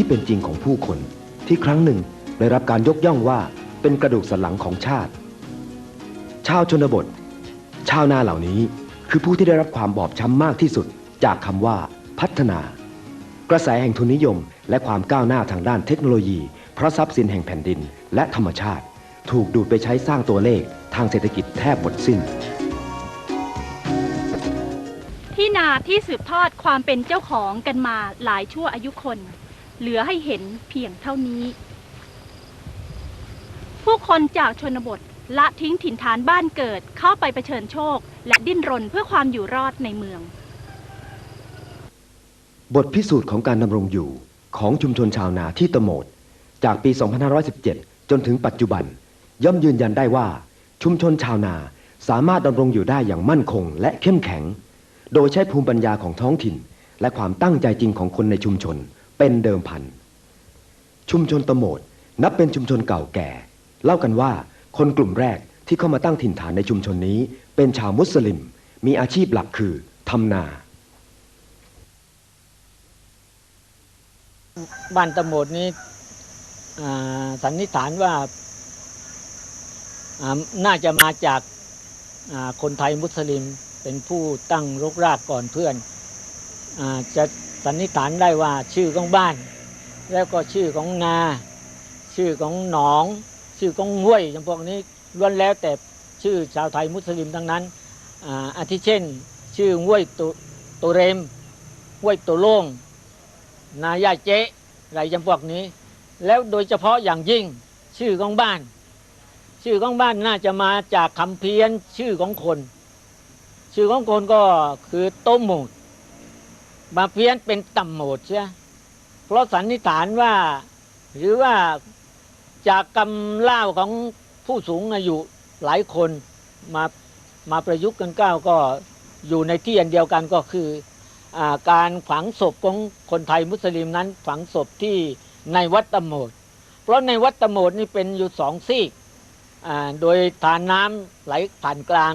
ที่เป็นจริงของผู้คน ที่ครั้งหนึ่งได้รับการยกย่องว่าเป็นกระดูกสันหลังของชาติ ชาวชนบท ชาวนาเหล่านี้คือผู้ที่ได้รับความบอบช้ำมากที่สุด จากคำว่าพัฒนา กระแสแห่งทุนนิยม และความก้าวหน้าทางด้านเทคโนโลยี เพราะทรัพย์สินแห่งแผ่นดิน และธรรมชาติ ถูกดูดไปใช้สร้างตัวเลขทางเศรษฐกิจแทบหมดสิ้น ที่นาที่สืบทอดความเป็นเจ้าของกันมาหลายชั่วอายุคน เหลือให้เห็นเพียงเท่านี้ ผู้คนจากชนบทละทิ้งถิ่นฐานบ้านเกิดเข้าไปเผชิญโชค และดิ้นรนเพื่อความอยู่รอดในเมือง บทพิสูจน์ของการดำรงอยู่ของชุมชนชาวนาที่ตะโหมด จากปี 2517 จนถึงปัจจุบัน ย่อมยืนยันได้ว่า ชุมชนชาวนาสามารถดำรงอยู่ได้อย่างมั่นคงและเข้มแข็ง โดยใช้ภูมิปัญญาของท้องถิ่น และความตั้งใจจริงของคนในชุมชน เป็นเดิมพัน ชุมชนตโมดนับเป็นชุมชนเก่าแก่ เล่ากันว่าคนกลุ่มแรกที่เข้ามาตั้งถิ่นฐานในชุมชนนี้ เป็นชาวมุสลิม มีอาชีพหลักคือทำนาบ้านตะโหมดนี้สันนิษฐานว่าน่าจะมาจากาคนไทยมุสลิมเป็นผู้ตั้งรกรากก่อนเพื่อนอจะ สันนิษฐานได้ว่าชื่อของบ้าน แล้วก็ชื่อของนา ชื่อของหนอง ชื่อของห้วยอย่างพวกนี้ล้วนแล้วแต่ชื่อชาวไทยมุสลิมทั้งนั้นอาอาทิเช่น ชื่อห้วยตุตเรมห้วยตุโล่งนายาเจ๊อะไรจำพวกนี้ แล้วโดยเฉพาะอย่างยิ่งชื่อของบ้าน ชื่อของบ้านน่าจะมาจากคำเพี้ยนชื่อของคน ชื่อของคนก็คือโตโหมด มาเพี้ยนเป็นต่ำโหมดใช่เพราะสันนิษฐานว่า หรือว่าจากกำเล่าของผู้สูงอายุหลายคนมามาประยุกต์กันก้าวก็อยู่ในที่อันเดียวกันก็คืออการฝังศพของคนไทยมุสลิมนั้น ฝังศพที่ในวัดตโหมด เพราะในวัดตโหมดนี่เป็นอยู่สองซีกอ่โดยทานน้ำไหลผ่านกลาง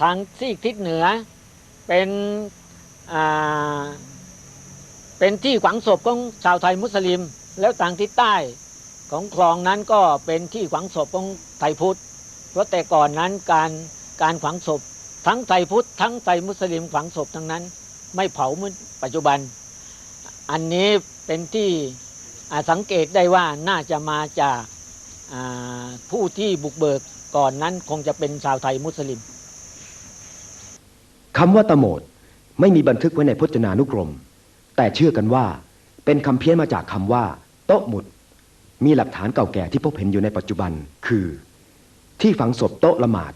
ทางซีกทิศเหนือเป็น เป็นที่ฝังศพของชาวไทยมุสลิม แล้วทางทิศใต้ของคลองนั้นก็เป็นที่ฝังศพของไทยพุทธ เพราะแต่ก่อนนั้นการการฝังศพ ทั้งไทยพุทธ ทั้งไทยมุสลิมฝังศพทั้งนั้น ไม่เผาเหมือนปัจจุบัน อันนี้เป็นที่สังเกตได้ว่าน่าจะมาจากผู้ที่บุกเบิกก่อนนั้นคงจะเป็นชาวไทยมุสลิมคำว่าตะโหมด ไม่มีบันทึกไว้ในพจนานุกรม แต่เชื่อกันว่า เป็นคำเพี้ยนมาจากคำว่า โต๊ะหมุด มีหลักฐานเก่าแก่ที่พบเห็นอยู่ในปัจจุบัน คือ ที่ฝังศพโต๊ะละหมาด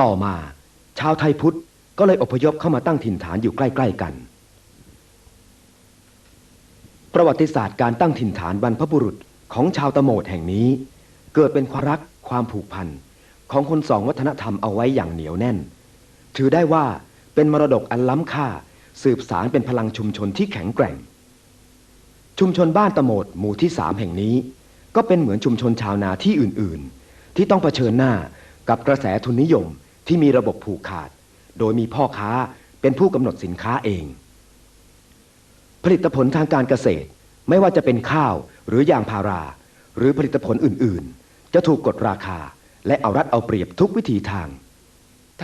ต่อมา ชาวไทยพุทธก็เลยอพยพเข้ามาตั้งถิ่นฐานอยู่ใกล้ ๆ กัน ประวัติศาสตร์การตั้งถิ่นฐานบรรพบุรุษของชาวตะโหมดแห่งนี้ เกิดเป็นความรักความผูกพันของคนสองวัฒนธรรมเอาไว้อย่างเหนียวแน่น ถือได้ว่า เป็นมรดกอันล้ำค่า สืบสารเป็นพลังชุมชนที่แข็งแกร่ง ชุมชนบ้านตะโหมดหมู่ที่สามแห่งนี้ ก็เป็นเหมือนชุมชนชาวนาที่อื่นๆ ที่ต้องเผชิญหน้ากับกระแสทุนนิยมที่มีระบบผูกขาด โดยมีพ่อค้าเป็นผู้กำหนดสินค้าเอง ผลิตผลทางการเกษตรไม่ว่าจะเป็นข้าวหรือยางพารา หรือผลิตผลอื่นๆ จะถูกกดราคาและเอารัดเอาเปรียบทุกวิธีทาง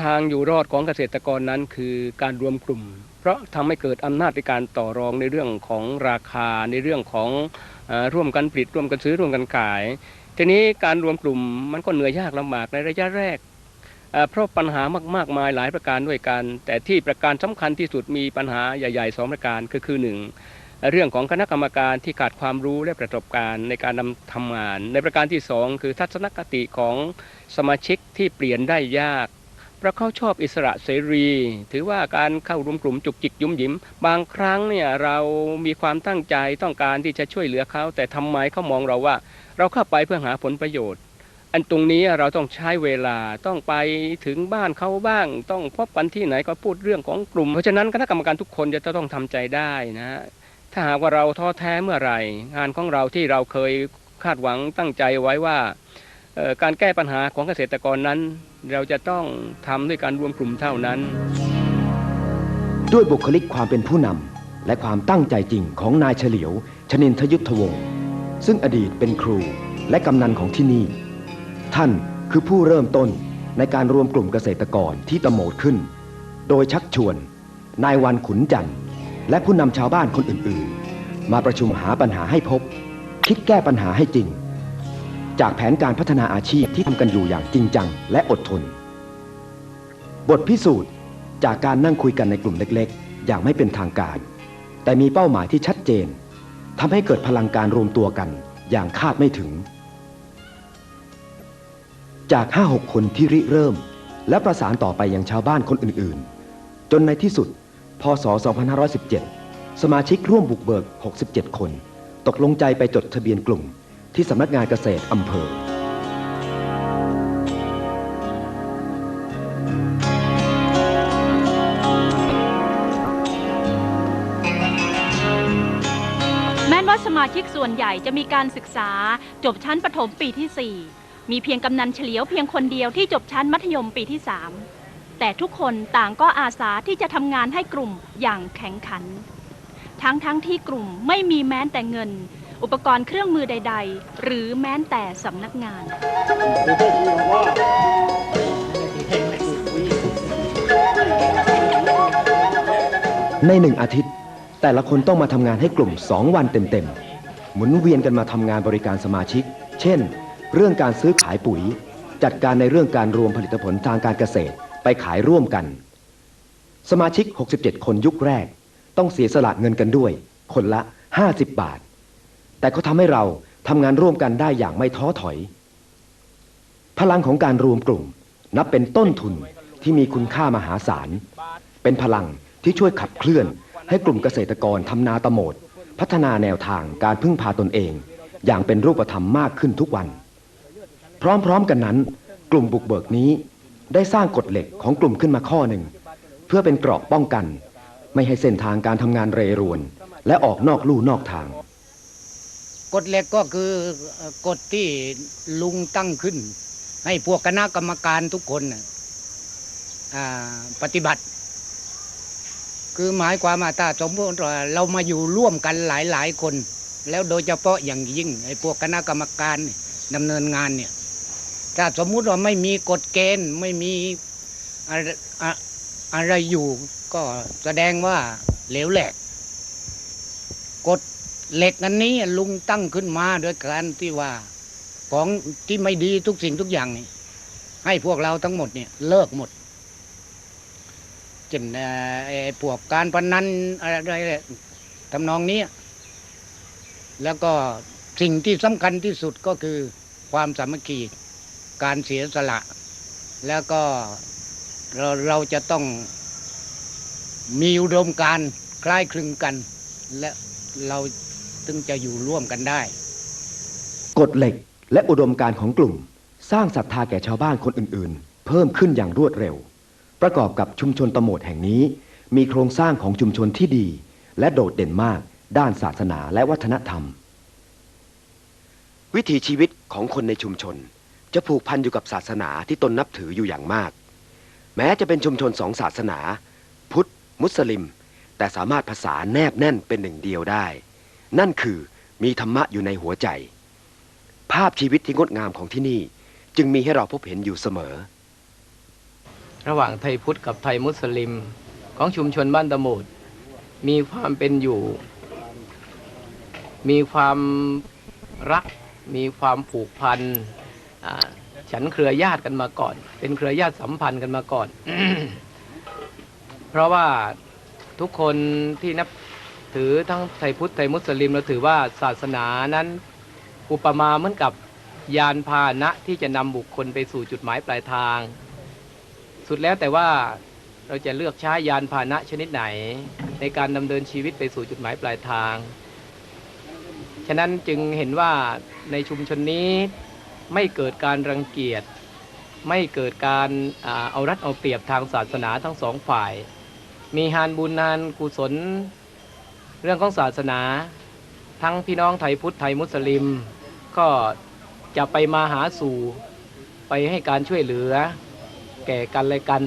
ทางอยู่รอดของเกษตรกรนั้นคือการรวมกลุ่ม เพราะทำให้เกิดอำนาจในการต่อรองในเรื่องของราคาในเรื่องของอร่วมกันผลิตร่วมกันซื้อร่วมกันขาย ทีนี้การรวมกลุ่มมันก็เหนื่อยยากลำบากในระยะแรกเพราะปัญหามากมากมายหลายประการด้วยกัน แต่ที่ประการสำคัญที่สุดมีปัญหาใหญ่ๆสองประการก็คือหนึ่งเรื่องของคณะกรรมการที่ขาดความรู้และประสบการณ์ในการนำทำงาน ในประการที่สองคือทัศนคติของสมาชิกที่เปลี่ยนได้ยาก เพราะเขาชอบอิสระเสรี ถือว่าการเข้ารวมกลุ่มจุกจิกยุ่มหยิมบางครั้งเนี่ยเรามีความตั้งใจต้องการที่จะช่วยเหลือเขา แต่ทำไมเขามองเราว่า เราเข้าไปเพื่อหาผลประโยชน์ อันตรงนี้เราต้องใช้เวลาต้องไปถึงบ้านเขาบ้าง ต้องพบกันที่ไหนก็พูดเรื่องของกลุ่ม เพราะฉะนั้นคณะกรรมการทุกคนจะต้องทำใจได้นะถ้าหากว่าเราท้อแท้เมื่อไหร่ งานของเราที่เราเคยคาดหวังตั้งใจไว้ว่า การแก้ปัญหาของเกษตรกรนั้น เราจะต้องทำด้วยการรวมกลุ่มเท่านั้น ด้วยบุคลิกความเป็นผู้นำและความตั้งใจจริงของนายเฉลียว ชนินทยุทธวงศ์ซึ่งอดีตเป็นครูและกำนันของที่นี่ ท่านคือผู้เริ่มต้นในการรวมกลุ่มเกษตรกรที่ตะโมดขึ้น โดยชักชวน นายวันขุนจันทร์และผู้นำชาวบ้านคนอื่นๆ มาประชุมหาปัญหาให้พบ คิดแก้ปัญหาให้จริง จากแผนการพัฒนาอาชีพที่ทำกันอยู่อย่างจริงจังและอดทน บทพิสูจน์จากการนั่งคุยกันในกลุ่มเล็กๆ อย่างไม่เป็นทางการ แต่มีเป้าหมายที่ชัดเจนทำให้เกิดพลังการรวมตัวกันอย่างคาดไม่ถึง จาก 5-6 คนที่ริเริ่ม และประสานต่อไปอยังชาวบ้านคนอื่นๆ จนในที่สุด พศ 2517 สมาชิกร่วมบุกเบิก 67 คน ตกลงใจไปจดทะเบียนกลุ่ม ที่สำนักงานเกษตรอำเภอ แม้นว่าสมาชิกส่วนใหญ่จะมีการศึกษาจบชั้นประถมปีที่ 4 มีเพียงกำนันเฉลียวเพียงคนเดียวที่จบชั้นมัธยมปีที่ 3 แต่ทุกคนต่างก็อาสาที่จะทำงานให้กลุ่มอย่างแข็งขัน ทั้งทั้งที่กลุ่มไม่มีแม้แต่เงิน อุปกรณ์เครื่องมือใด ๆ หรือแม้แต่สำนักงาน ในหนึ่งอาทิตย์ แต่ละคนต้องมาทำงานให้กลุ่ม 2 วันเต็มๆ หมุนเวียนกันมาทำงานบริการสมาชิก เช่น เรื่องการซื้อขายปุ๋ย จัดการในเรื่องการรวมผลิตผลทางการเกษตรไปขายร่วมกัน สมาชิก 67 คนยุคแรก ต้องเสียสละเงินกันด้วย คนละ 50 บาท แต่ก็ทำให้เราทำงานร่วมกันได้อย่างไม่ท้อถอย พลังของการรวมกลุ่ม นับเป็นต้นทุนที่มีคุณค่ามหาศาล เป็นพลังที่ช่วยขับเคลื่อน ให้กลุ่มเกษตรกรทำนาตะโหมด พัฒนาแนวทางการพึ่งพาตนเอง อย่างเป็นรูปธรรมมากขึ้นทุกวัน พร้อมๆกันนั้น กลุ่มบุกเบิกนี้ ได้สร้างกฎเหล็กของกลุ่มขึ้นมาข้อหนึ่ง เพื่อเป็นเกราะป้องกัน ไม่ให้เส้นทางการทำงานเรรวน และออกนอกลู่นอกทาง กฎเหล็กก็คือกฎที่ลุงตั้งขึ้น ให้พวกคณะกรรมการทุกคนปฏิบัติ คือหมายความว่าถ้าสมมติว่าเรามาอยู่ร่วมกันหลายๆคน แล้วโดยเฉพาะอย่างยิ่งไอ้พวกคณะกรรมการดำเนินงานเนี่ยถ้าสมมุติว่าไม่มีกฎเกณฑ์ไม่มีอะไรอะอะไรอยู่ ก็แสดงว่าเหลวแหลกกฎ เหล็กอันนี้ลุงตั้งขึ้นมาโดยการที่ว่าของที่ไม่ดีทุกสิ่งทุกอย่างนี่ให้พวกเราทั้งหมดเนี่ยเลิกหมดเช่นพวกการพนันอะไรทำนองนี้ แล้วก็สิ่งที่สำคัญที่สุดก็คือความสามัคคีการเสียสละ แล้วก็เราเราจะต้องมีอุดมการคล้ายคลึงกัน และเรา ถึงจะอยู่ร่วมกันได้ กฎเหล็กและอุดมการณ์ของกลุ่ม สร้างศรัทธาแก่ชาวบ้านคนอื่นๆ เพิ่มขึ้นอย่างรวดเร็ว ประกอบกับชุมชนตโมดแห่งนี้ มีโครงสร้างของชุมชนที่ดี และโดดเด่นมาก ด้านศาสนาและวัฒนธรรม วิถีชีวิตของคนในชุมชน จะผูกพันอยู่กับศาสนาที่ตนนับถืออยู่อย่างมาก แม้จะเป็นชุมชนสองศาสนา พุทธ มุสลิม แต่สามารถผสานแนบแน่นเป็นหนึ่งเดียวได้ นั่นคือมีธรรมะอยู่ในหัวใจ ภาพชีวิตที่งดงามของที่นี่จึงมีให้เราพบเห็นอยู่เสมอ ระหว่างไทยพุทธกับไทยมุสลิมของชุมชนบ้านตะโหมดมีความเป็นอยู่ มีความรัก มีความผูกพันฉันเครือญาติกันมาก่อน เป็นเครือญาติสัมพันธ์กันมาก่อน เพราะว่าทุกคนที่นับ ถือทั้งไทยพุทธไทยมุสลิมเราถือว่าศาสนานั้น อุปมาเหมือนกับยานพาหนะที่จะนำบุคคลไปสู่จุดหมายปลายทาง สุดแล้วแต่ว่าเราจะเลือกใช้ยานพาหนะชนิดไหน ในการดำเนินชีวิตไปสู่จุดหมายปลายทาง ฉะนั้นจึงเห็นว่าในชุมชนนี้ไม่เกิดการรังเกียจไม่เกิดการเอารัดเอาเปรียบทางศาสนาทั้งสองฝ่าย มีฮานบุญฮานกุศล เรื่องของศาสนา ทั้งพี่น้องไทยพุทธไทยมุสลิม ก็จะไปมาหาสู่ไปให้การช่วยเหลือ แก่กันและกัน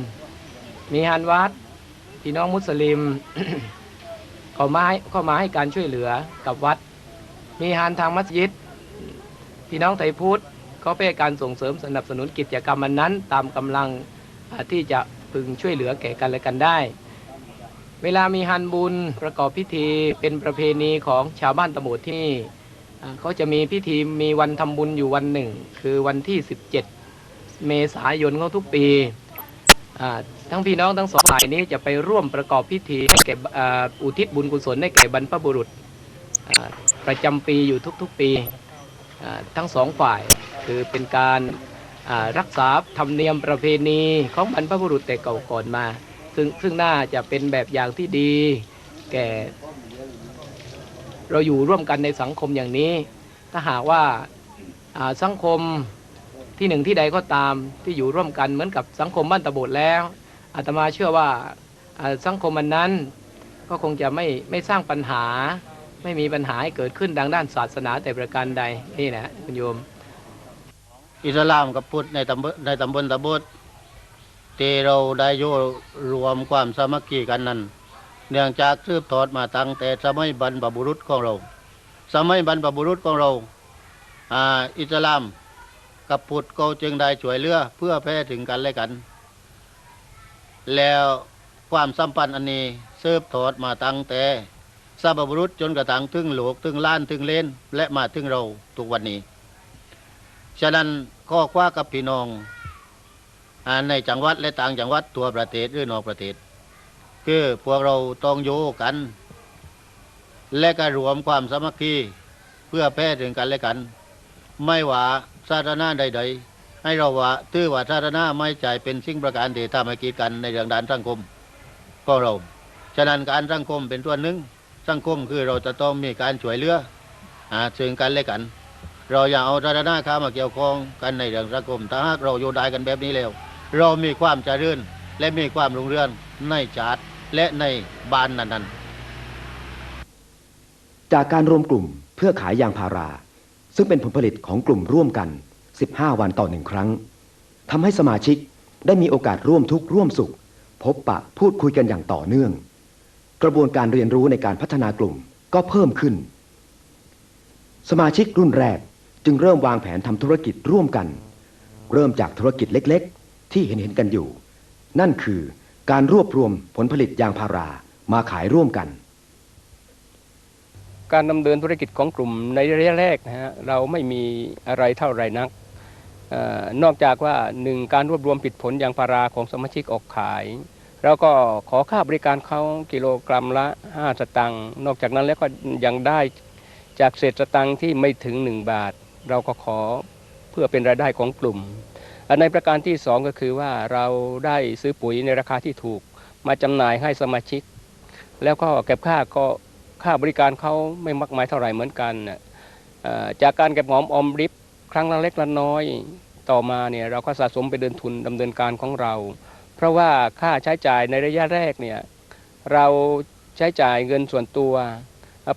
มีฮานวัดพี่น้องมุสลิมก็มาให้ก็มาให้การช่วยเหลือกับวัด มีฮานทางมัสยิดพี่น้องไทยพุทธก็เป็นการส่งเสริมสนับสนุนกิจกรรมอันนั้น ตามกำลังที่จะพึงช่วยเหลือแก่กันและกันได้ เวลามีฮันบุญประกอบพิธีเป็นประเพณีของชาวบ้านตะโหมดที่นี่เขาจะมีพิธีมีวันทำบุญอยู่วันหนึ่ง คือวันที่ 17 เมษายนของทุกปีทั้งพี่น้องทั้งสองฝ่ายนี้จะไปร่วมประกอบพิธีให้แก่อ่าอุทิศบุญกุศลให้แก่บรรพบุรุษประจำปีอยู่ทุกๆปีทั้งสองฝ่ายคือเป็นการรักษาธรรมเนียมประเพณีของบรรพบุรุษแต่เก่าก่อนมา ซึ่งซึ่งน่าจะเป็นแบบอย่างที่ดี แก่ เราอยู่ร่วมกันในสังคมอย่างนี้ ถ้าหากว่าสังคมที่หนึ่งที่ใดก็ตามที่อยู่ร่วมกันเหมือนกับสังคมบ้านตะโบดแล้วอาตมาเชื่อว่าสังคมอันนั้นก็คงจะไม่ไม่สร้างปัญหา ไม่มีปัญหาให้เกิดขึ้นดังด้านศาสนาแต่ประการใดนี่นะคุณโยม อิสลามกับพุทธในตำบลในตำบลตะบด ที่เราได้โยรวมความสามัคคีกันนั้น เนื่องจากสืบทอดมาตั้งแต่สมัยบรรพบุรุษของเรา สมัยบรรพบุรุษของเราอ่าอิสลามกับพุทธก็จึงได้ช่วยเหลือเพื่อแพร่ถึงกันและกัน แล้วความสัมพันธ์อันนี้สืบทอดมาตั้งแต่สบบุรุษจนกระทั่งถึงโลกถึงล้านถึงเลนและมาถึงเราทุกวันนี้ ฉะนั้นข้อคว้ากับพี่น้อง ในจังหวัดและต่างจังหวัดตัวประเทศหรือนอกประเทศ คือพวกเราต้องโยกัน และก็รวมความสามัคคีเพื่อแพร่ถึงกันและกัน ไม่ว่าสาธารณะใด ๆ ให้เราว่าถือว่าสาธารณะไม่ใจเป็นสิ่งประการที่ทำให้กีดกันในเรื่องด้านสังคมของเราฉะนั้นการสังคมเป็นตัวหนึ่งสังคมคือเราจะต้องมีการช่วยเหลืออ่าซึ่งกันและกัน เราอย่าเอาสาธารณะเข้ามาเกี่ยวข้องกันในเรื่องสังคมถ้าหากเราอยู่ได้กันแบบนี้แล้ว เรามีความเจริญและมีความรุ่งเรืองในชาติและในบ้านนั้นๆ จากการรวมกลุ่มเพื่อขายยางพารา ซึ่งเป็นผลผลิตของกลุ่มร่วมกัน 15 วันต่อหนึ่งครั้งทำให้สมาชิกได้มีโอกาสร่วมทุกข์ร่วมสุข พบปะพูดคุยกันอย่างต่อเนื่อง กระบวนการเรียนรู้ในการพัฒนากลุ่มก็เพิ่มขึ้น สมาชิกรุ่นแรกจึงเริ่มวางแผนทำธุรกิจร่วมกัน เริ่มจากธุรกิจเล็กๆ ที่เห็นเห็นกันอยู่ นั่นคือการรวบรวมผลผลิตยางพารามาขายร่วมกัน การดำเนินธุรกิจของกลุ่มในระยะแรกนะฮะเราไม่มีอะไรเท่าไรนักออนอกจากว่าหนึ่งการรวบรวมผลิดผลยางพาราของสมาชิกออกขาย แล้วก็ขอค่าบริการเขากิโลกรัมละ 5 สตังค์นอกจากนั้นแล้วก็ยังได้จากเศษสตังค์ที่ไม่ถึง 1 บาท เราก็ขอเพื่อเป็นรายได้ของกลุ่ม ในประการที่สองก็คือว่าเราได้ซื้อปุ๋ยในราคาที่ถูก มาจำหน่ายให้สมาชิก แล้วก็เก็บค่าก็ค่าบริการเขาไม่มากมายเท่าไหร่เหมือนกันจากการเก็บหอมอมริบครั้งละเล็กละน้อยต่อมาเนี่ยเราก็สะสมไปเดินทุนดำเนินการของเรา เพราะว่าค่าใช้จ่ายในระยะแรกเนี่ยเราใช้จ่ายเงินส่วนตัว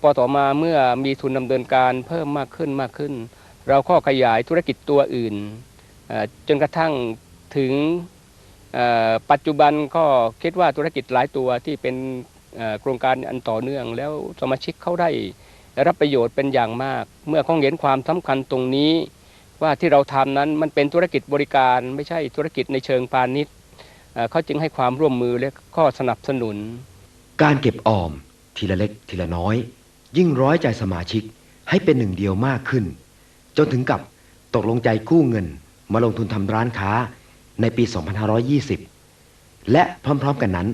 พอต่อมาเมื่อมีทุนดำเนินการเพิ่มมากขึ้นมากขึ้น เราก็ขยายธุรกิจตัวอื่น จนกระทั่งถึงปัจจุบันก็คิดว่าธุรกิจหลายตัวที่เป็นโครงการอันต่อเนื่อง แล้วสมาชิกเขาได้รับประโยชน์เป็นอย่างมาก เมื่อเขาเห็นความสำคัญตรงนี้ ว่าที่เราทำนั้นมันเป็นธุรกิจบริการไม่ใช่ธุรกิจในเชิงพาณิชย์เอ่อเขาจึงให้ความร่วมมือและข้อสนับสนุน การเก็บออมทีละเล็กทีละน้อย ยิ่งร้อยใจสมาชิกให้เป็นหนึ่งเดียวมากขึ้น จนถึงกับตกลงใจกู้เงิน มาลงทุนทำร้านค้าในปี 2520 และพร้อมๆกันนั้น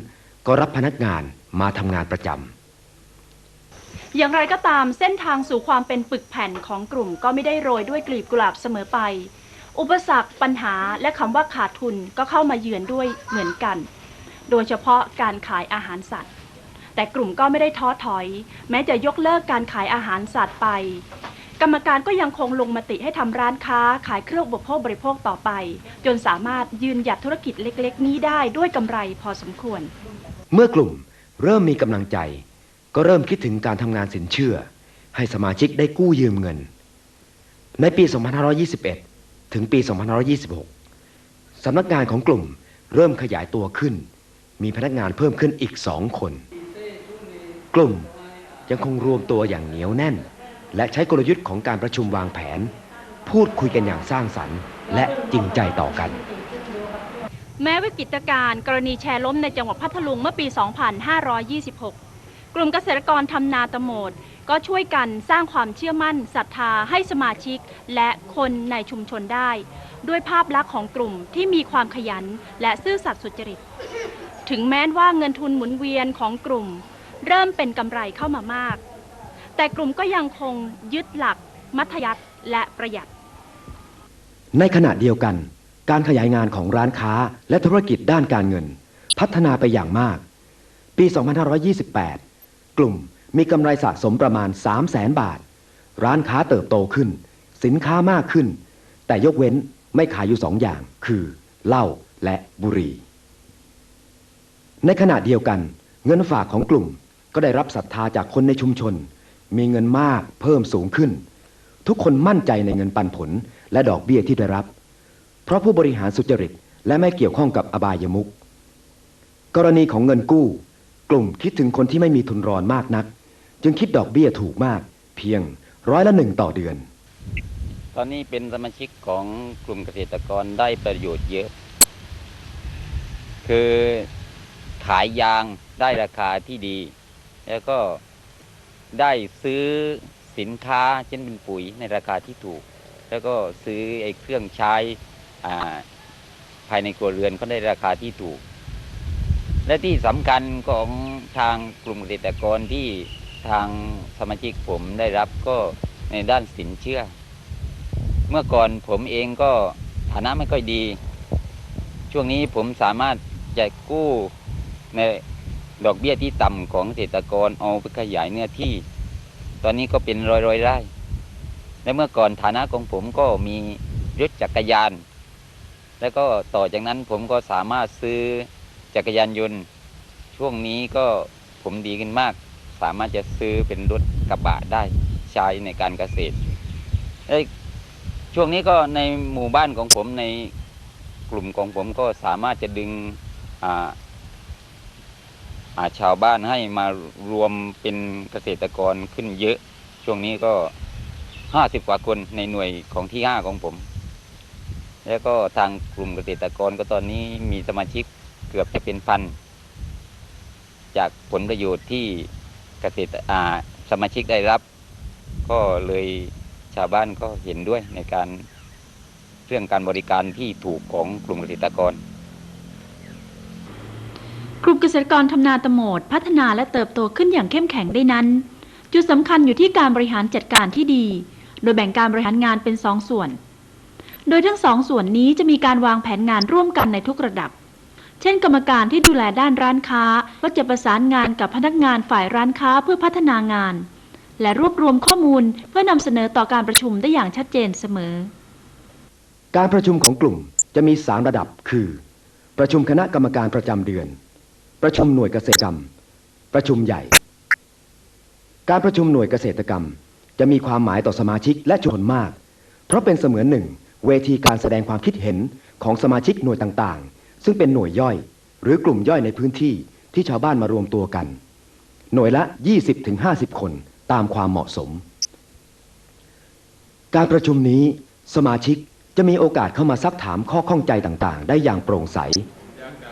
ก็รับพนักงานมาทำงานประจำ อย่างไรก็ตามเส้นทางสู่ความเป็นปึกแผ่นของกลุ่มก็ไม่ได้โรยด้วยกลีบกุหลาบเสมอไป อุปสรรคปัญหาและคำว่าขาดทุนก็เข้ามาเยือนด้วยเหมือนกัน โดยเฉพาะการขายอาหารสัตว์ แต่กลุ่มก็ไม่ได้ท้อถอย แม้จะยกเลิกการขายอาหารสัตว์ไป รรมการก็ยังคงลงมติให้ทำร้านค้าขายเครื่องอุปโภคบริโภคต่อไป จนสามารถยืนหยัดธุรกิจเล็ก ๆ นี้ได้ด้วยกำไรพอสมควร เมื่อกลุ่มเริ่มมีกำลังใจ ก็เริ่มคิดถึงการทำงานสินเชื่อ ให้สมาชิกได้กู้ยืมเงิน ในปี 2521 ถึงปี 2526 สำนักงานของกลุ่มเริ่มขยายตัวขึ้น มีพนักงานเพิ่มขึ้นอีกสองคน กลุ่มยังคงรวมตัวอย่างเหนียวแน่น และใช้กลยุทธ์ของการประชุมวางแผน พูดคุยกันอย่างสร้างสรรค์ และจริงใจต่อกัน แม้วิกฤตการณ์กรณีแชร์ล้มในจังหวัดพัทลุงเมื่อปี 2526 กลุ่มเกษตรกรทำนาตะโหมด ก็ช่วยกันสร้างความเชื่อมั่นศรัทธาให้สมาชิกและคนในชุมชนได้ ด้วยภาพลักษณ์ของกลุ่มที่มีความขยันและซื่อสัตย์สุจริต ถึงแม้ว่าเงินทุนหมุนเวียนของกลุ่ม เริ่มเป็นกำไรเข้ามามาก แต่กลุ่มก็ยังคงยึดหลัก มัธยัติและประหยัด ในขณะเดียวกัน การขยายงานของร้านค้าและธุรกิจด้านการเงิน พัฒนาไปอย่างมาก ปี 2528 กลุ่มมีกำไรสะสมประมาณ 3 0 0แสนบาท ร้านค้าเติบโตขึ้น สินค้ามากขึ้น แต่ยกเว้นไม่ขายอยู่สองอย่าง คือเหล้าและบุหรี่ ในขณะเดียวกัน เงินฝากของกลุ่มก็ได้รับศรัทธาจากคนในชุมชน มีเงินมากเพิ่มสูงขึ้น ทุกคนมั่นใจในเงินปันผลและดอกเบี้ยที่ได้รับ เพราะผู้บริหารสุจริต และไม่เกี่ยวข้องกับอบายมุขกรณีของเงินกู้ กลุ่มคิดถึงคนที่ไม่มีทุนรอนมากนัก จึงคิดดอกเบี้ยถูกมาก เพียงร้อยละหนึ่งต่อเดือน ตอนนี้เป็นสมาชิกของกลุ่มเกษตรกรได้ประโยชน์เยอะ คือขายยางได้ราคาที่ดี แล้วก็ ได้ซื้อสินค้าเช่นเป็นปุ๋ยในราคาที่ถูก แล้วก็ซื้อไอ้เครื่องใช้อ่าภายในครัวเรือนก็ได้ราคาที่ถูก และที่สำคัญของทางกลุ่มเกษตรกรที่ทางสมาชิกผมได้รับก็ในด้านสินเชื่อ เมื่อก่อนผมเองก็ฐานะไม่ค่อยดี ช่วงนี้ผมสามารถจะกู้ใน ดอกเบี้ยที่ต่ำของเกษตรกรเอาไปขยายเนื้อที่ ตอนนี้ก็เป็นร้อยร้อยๆไร่ และเมื่อก่อนฐานะของผมก็มีรถจักรยาน แล้วก็ต่อจากนั้นผมก็สามารถซื้อจักรยานยนต์ ช่วงนี้ก็ผมดีขึ้นมาก สามารถจะซื้อเป็นรถกระบะได้ใช้ในการเกษตรช่วงนี้ก็ในหมู่บ้านของผมในกลุ่มของผมก็สามารถจะดึงอ่า ชาวบ้านให้มารวมเป็นเกษตรกรขึ้นเยอะ ช่วงนี้ก็ห้าสิบกว่าคนในหน่วยของที่ห้าของผม แล้วก็ทางกลุ่มเกษตรกรก็ตอนนี้มีสมาชิกเกือบจะเป็นพัน จากผลประโยชน์ที่เกษตรอาสมาชิกได้รับ ก็เลยชาวบ้านก็เห็นด้วยในการเรื่องการบริการที่ถูกของกลุ่มเกษตรกร กลุ่มเกษตรกรทำนาตโมดพัฒนาและเติบโตขึ้นอย่างเข้มแข็งได้นั้น จุดสำคัญอยู่ที่การบริหารจัดการที่ดี โดยแบ่งการบริหารงานเป็นสองส่วน โดยทั้งสองส่วนนี้จะมีการวางแผนงานร่วมกันในทุกระดับ เช่น กรรมการที่ดูแลด้านร้านค้าก็จะประสานงานกับพนักงานฝ่ายร้านค้าเพื่อพัฒนางาน และรวบรวมข้อมูลเพื่อนำเสนอต่อการประชุมได้อย่างชัดเจนเสมอ การประชุมของกลุ่มจะมีสามระดับ คือ ประชุมคณะกรรมการประจำเดือน ประชุมหน่วยเกษตรกรรม ประชุมใหญ่ การประชุมหน่วยเกษตรกรรม จะมีความหมายต่อสมาชิกและชนมาก เพราะเป็นเสมือนหนึ่ง เวทีการแสดงความคิดเห็นของสมาชิกหน่วยต่างๆ ซึ่งเป็นหน่วยย่อย หรือกลุ่มย่อยในพื้นที่ที่ชาวบ้านมารวมตัวกัน หน่วยละ 20-50 คนตามความเหมาะสม การประชุมนี้สมาชิกจะมีโอกาสเข้ามาซักถามข้อข้องใจต่างๆ ได้อย่างโปร่งใส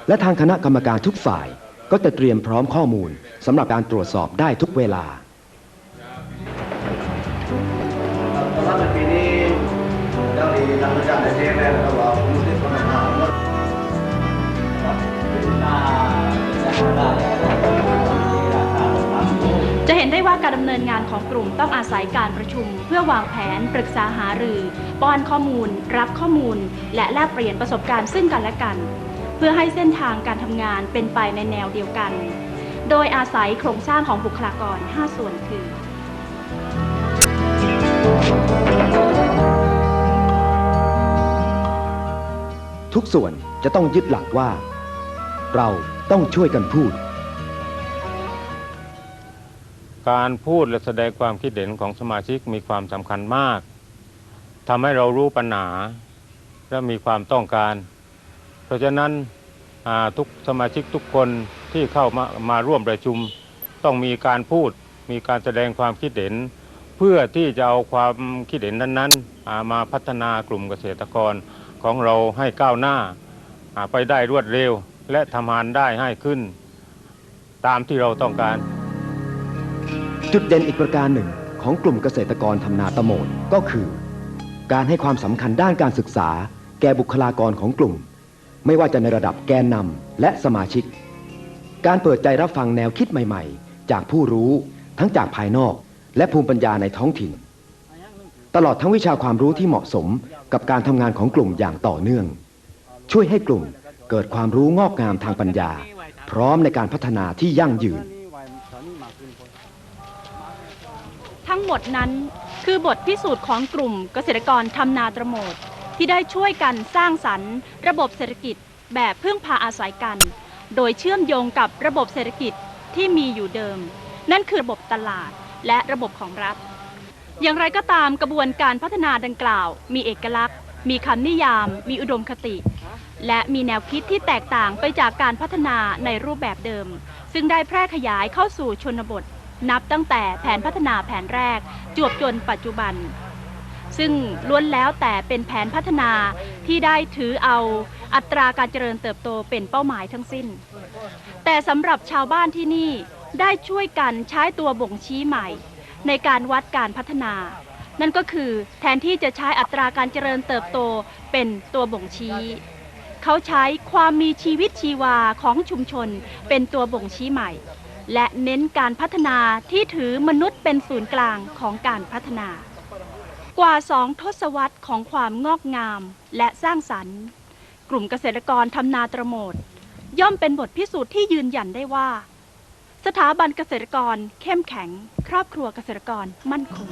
และทางคณะกรรมการทุกฝ่าย ก็จะเตรียมพร้อมข้อมูลสำหรับการตรวจสอบได้ทุกเวลาจะเห็นได้ว่าการดำเนินงานของกลุ่มต้องอาศัยการประชุม เพื่อวางแผน ปรึกษาหารือ ป้อนข้อมูล รับข้อมูล และแลกเปลี่ยนประสบการณ์ซึ่งกันและกัน พื่อให้เส้นทางการทำงานเป็นไปในแนวเดียวกัน โดยอาศัยโครงสร้างของบุคลากร 5 ส่วนคือ ทุกส่วนจะต้องยึดหลักว่า เราต้องช่วยกันพูด การพูดและแสดงความคิดเห็นของสมาชิกมีความสำคัญมากทำให้เรารู้ปัญหา และมีความต้องการ เพราะฉะนั้นทุกสมาชิกทุกคนที่เข้ามามาร่วมประชุม ต้องมีการพูดมีการแสดงความคิดเห็น เพื่อที่จะเอาความคิดเห็นนั้นๆมาพัฒนากลุ่มเกษตรกรของเราให้ก้าวหน้าไปได้รวดเร็ว และทำงานได้ให้ขึ้น ตามที่เราต้องการ จุดเด่นอีกประการหนึ่งของกลุ่มเกษตรกรทำนาตะโมดก็คือ การให้ความสำคัญด้านการศึกษา แก่บุคลากรของกลุ่ม ไม่ว่าจะในระดับแกนนำและสมาชิก การเปิดใจรับฟังแนวคิดใหม่ๆ จากผู้รู้ทั้งจากภายนอกและภูมิปัญญาในท้องถิ่น ตลอดทั้งวิชาความรู้ที่เหมาะสมกับการทำงานของกลุ่มอย่างต่อเนื่อง ช่วยให้กลุ่มเกิดความรู้งอกงามทางปัญญา พร้อมในการพัฒนาที่ยั่งยืน ทั้งหมดนั้นคือบทพิสูจน์ของกลุ่มเกษตรกรทำนาตรโมด ที่ได้ช่วยกันสร้างสรรค์ ระบบเศรษฐกิจแบบพึ่งพาอาศัยกัน โดยเชื่อมโยงกับระบบเศรษฐกิจที่มีอยู่เดิม นั่นคือระบบตลาดและระบบของรัฐ อย่างไรก็ตามกระบวนการพัฒนาดังกล่าว มีเอกลักษณ์ มีคำนิยาม มีอุดมคติ และมีแนวคิดที่แตกต่างไปจากการพัฒนาในรูปแบบเดิม ซึ่งได้แพร่ขยายเข้าสู่ชนบท นับตั้งแต่แผนพัฒนาแผนแรก จวบจนปัจจุบัน ซึ่งล้วนแล้วแต่เป็นแผนพัฒนาที่ได้ถือเอาอัตราการเจริญเติบโตเป็นเป้าหมายทั้งสิ้น แต่สำหรับชาวบ้านที่นี่ได้ช่วยกันใช้ตัวบ่งชี้ใหม่ ในการวัดการพัฒนา นั่นก็คือแทนที่จะใช้อัตราการเจริญเติบโตเป็นตัวบ่งชี้เขาใช้ความมีชีวิตชีวาของชุมชนเป็นตัวบ่งชี้ใหม่ และเน้นการพัฒนาที่ถือมนุษย์เป็นศูนย์กลางของการพัฒนา กว่าสองทศวรรษของความงอกงามและสร้างสรรค์ กลุ่มเกษตรกรทำนาตรโหมดย่อมเป็นบทพิสูจน์ที่ยืนยันได้ว่า สถาบันเกษตรกรเข้มแข็ง ครอบครัวเกษตรกรมั่นคง